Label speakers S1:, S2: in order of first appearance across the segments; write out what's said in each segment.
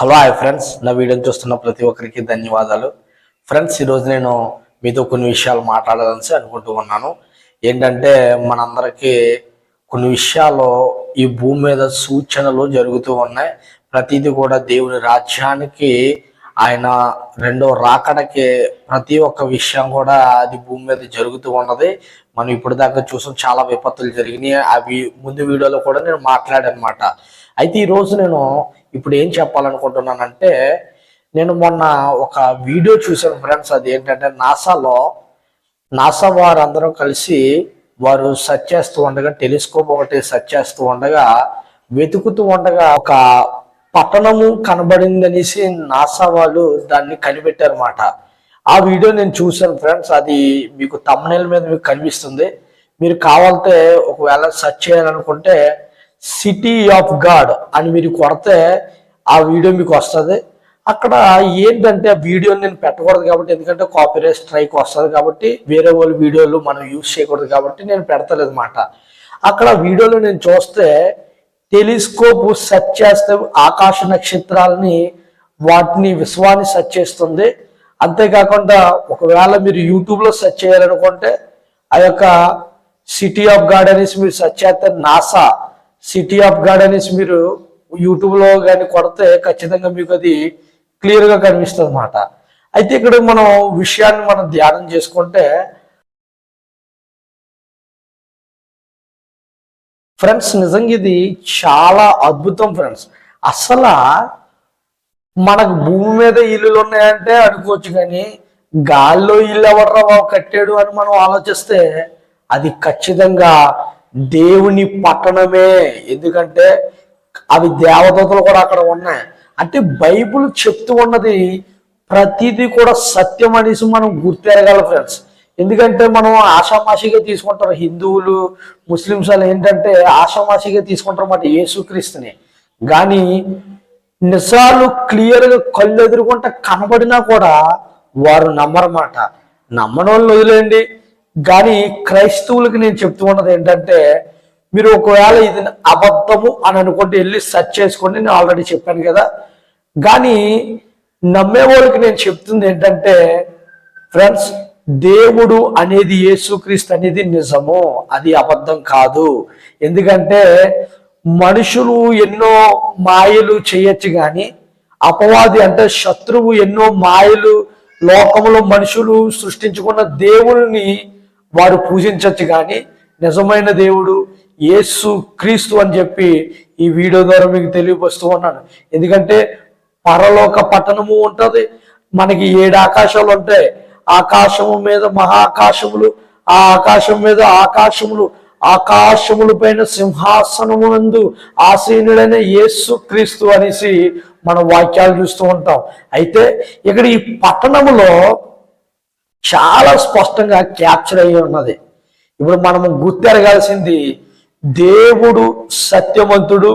S1: Hello hi friends. నా వీడియోని చూస్తున్న ప్రతి ఒక్కరికి ధన్యవాదాలు. ఫ్రెండ్స్ ఈరోజు నేను మీతో కొన్ని విషయాలు మాట్లాడాలని అనుకుంటూ ఉన్నాను. ఏంటంటే మనందరికీ కొన్ని విషయాలు ఈ భూమి మీద సూచనలు జరుగుతూ ఉన్నాయి. ప్రతిదీ కూడా దేవుని రాజ్యానికి ఆయన రెండో రాకడకి ప్రతి ఒక్క విషయం కూడా అది భూమి మీద జరుగుతూ ఉన్నది. మనం ఇప్పుడు దాకా చూసాం చాలా విపత్తులు జరిగినాయి. అవి ముందు వీడియోలో కూడా నేను మాట్లాడనమాట. అయితే ఈరోజు నేను ఇప్పుడు ఏం చెప్పాలనుకుంటున్నానంటే నేను మొన్న ఒక వీడియో చూశాను ఫ్రెండ్స్. అది ఏంటంటే నాసాలో నాసా వారందరూ కలిసి వారు సెర్చ్ చేస్తూ ఉండగా టెలిస్కోప్ ఒకటి సెర్చ్ చేస్తూ ఉండగా వెతుకుతూ ఉండగా ఒక పట్టణము కనబడిందనేసి నాసా వాళ్ళు దాన్ని కనిపెట్టారన్నమాట. ఆ వీడియో నేను చూశాను ఫ్రెండ్స్ అది మీకు తమ్నేల్ మీద మీకు కనిపిస్తుంది. మీరు కావాలంటే ఒకవేళ సెర్చ్ చేయాలనుకుంటే సిటీ ఆఫ్ గాడ్ అని మీరు కొడితే ఆ వీడియో మీకు వస్తుంది. అక్కడ ఏంటంటే ఆ వీడియో నేను పెట్టకూడదు కాబట్టి ఎందుకంటే కాపీరైట్ స్ట్రైక్ వస్తుంది కాబట్టి వేరే వాళ్ళ వీడియోలు మనం యూజ్ చేయకూడదు కాబట్టి నేను పెడతలేదు అన్నమాట అక్కడ వీడియోలో నేను చూస్తే టెలిస్కోప్ సెర్చ్ చేస్తే ఆకాశ నక్షత్రాలని వాటిని విశ్వాన్ని సెర్చ్ చేస్తుంది. అంతేకాకుండా ఒకవేళ మీరు యూట్యూబ్లో సెర్చ్ చేయాలనుకుంటే ఆ యొక్క సిటీ ఆఫ్ గాడ్ అనేసి మీరు సెర్చ్ చేస్తే నాసా సిటీ ఆఫ్ గాడ్ అనేసి మీరు యూట్యూబ్లో కానీ కొడితే ఖచ్చితంగా మీకు అది క్లియర్గా కనిపిస్తుంది అనమాట అయితే ఇక్కడ మనం విషయాన్ని మనం ధ్యానం చేసుకుంటే ఫ్రెండ్స్ నిజంగా ఇది చాలా అద్భుతం ఫ్రెండ్స్ అసలు మనకు భూమి మీద ఇల్లులు ఉన్నాయంటే అనుకోవచ్చు కానీ గాల్లో ఇల్లు ఎవర్రా బాబు కట్టాడు అని మనం ఆలోచిస్తే అది ఖచ్చితంగా దేవుని పట్టణమే. ఎందుకంటే అవి దేవదతలు కూడా అక్కడ ఉన్నాయి. అంటే బైబుల్ చెప్తూ ఉన్నది ప్రతిదీ కూడా సత్యం అనేసి మనం గుర్తెరగాలి ఫ్రెండ్స్ ఎందుకంటే మనం ఆషామాషిగా తీసుకుంటారు హిందువులు ముస్లిమ్స్ వాళ్ళు ఏంటంటే ఆషామాషిగా తీసుకుంటారు అన్నమాట యేసుక్రీస్తుని. కానీ నిజాలు క్లియర్గా కళ్ళు ఎదురుకుంటే కనబడినా కూడా వారు నమ్మరమాట నమ్మని వాళ్ళు వదిలేండి కానీ క్రైస్తవులకి నేను చెప్తూ ఉన్నది ఏంటంటే మీరు ఒకవేళ ఇది అబద్ధము అని అనుకుంటే వెళ్ళి సెర్చ్ చేసుకోండి. నేను ఆల్రెడీ చెప్పాను కదా. కానీ నమ్మే వాళ్ళకి నేను చెప్తుంది ఏంటంటే ఫ్రెండ్స్ దేవుడు అనేది యేసుక్రీస్తు అనేది నిజము అది అబద్ధం కాదు. ఎందుకంటే మనుషులు ఎన్నో మాయలు చేయొచ్చు కానీ అపవాది అంటే శత్రువు ఎన్నో మాయలు లోకంలో మనుషులు సృష్టించుకున్న దేవుల్ని వారు పూజించవచ్చు కానీ నిజమైన దేవుడు యేసు క్రీస్తు అని చెప్పి ఈ వీడియో ద్వారా మీకు తెలియపరుస్తూ ఉన్నాను. ఎందుకంటే పరలోక పట్టణము ఉంటుంది మనకి ఏడు ఆకాశాలు ఉంటాయి ఆకాశము మీద మహాకాశములు ఆ ఆకాశం మీద ఆకాశములు ఆకాశముల పైన సింహాసనము నందు ఆసీనుడైన యేసు క్రీస్తు అనేసి మనం వాక్యాలు చూస్తూ ఉంటాం. అయితే ఇక్కడ ఈ పట్టణములో చాలా స్పష్టంగా క్యాప్చర్ అయ్యి ఉన్నది. ఇప్పుడు మనం గుర్తెరగాల్సింది దేవుడు సత్యవంతుడు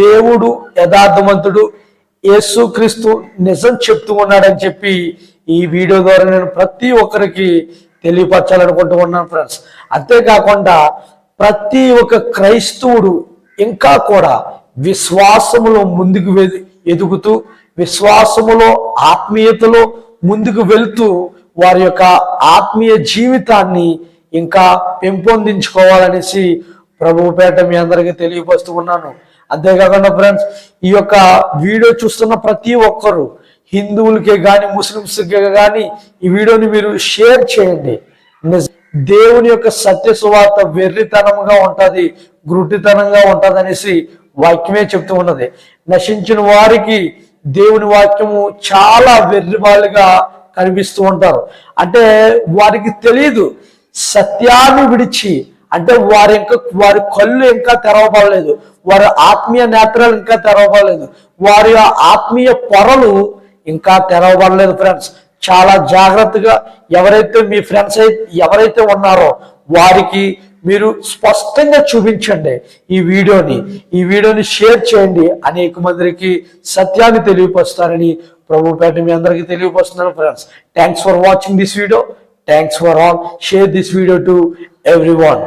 S1: దేవుడు యథార్థవంతుడు యేసుక్రీస్తు నిజం చెప్తూ ఉన్నాడని చెప్పి ఈ వీడియో ద్వారా నేను ప్రతి ఒక్కరికి తెలియపరచాలనుకుంటూ ఉన్నాను ఫ్రెండ్స్ అంతేకాకుండా ప్రతి ఒక్క క్రైస్తవుడు ఇంకా కూడా విశ్వాసములో ముందుకు వె- ఎదుగుతూ విశ్వాసములో ఆత్మీయతలో ముందుకు వెళుతూ వారి యొక్క ఆత్మీయ జీవితాన్ని ఇంకా పెంపొందించుకోవాలనేసి ప్రభుపేట మీ అందరికీ తెలియపరుస్తూ ఉన్నాను. అంతేకాకుండా ఫ్రెండ్స్ ఈ యొక్క వీడియో చూస్తున్న ప్రతి ఒక్కరు హిందువులకే కానీ ముస్లిమ్స్కే కానీ ఈ వీడియోని మీరు షేర్ చేయండి. నిజ- దేవుని యొక్క సత్య సువార్త వెర్రితనంగా ఉంటుంది గ్రుటితనంగా ఉంటుంది అనేసి వాక్యమే చెప్తూ ఉన్నది. నశించిన వారికి దేవుని వాక్యము చాలా వెర్రివాళ్ళుగా కనిపిస్తూ ఉంటారు. అంటే వారికి తెలియదు సత్యాన్ని విడిచి అంటే వారి ఇంకా వారి కళ్ళు ఇంకా తెరవబడలేదు వారి ఆత్మీయ నేత్రాలు ఇంకా తెరవబడలేదు వారి ఆత్మీయ పొరలు ఇంకా తెరవబడలేదు ఫ్రెండ్స్ చాలా జాగ్రత్తగా ఎవరైతే మీ ఫ్రెండ్స్ అయితే ఎవరైతే ఉన్నారో వారికి మీరు స్పష్టంగా చూపించండి ఈ వీడియోని. ఈ వీడియోని షేర్ చేయండి. అనేక మందికి సత్యాన్ని తెలియపరుస్తారని ప్రభుపేట మీ అందరికీ తెలియపరుస్తున్నాను friends thanks for watching this video thanks for all share this video to every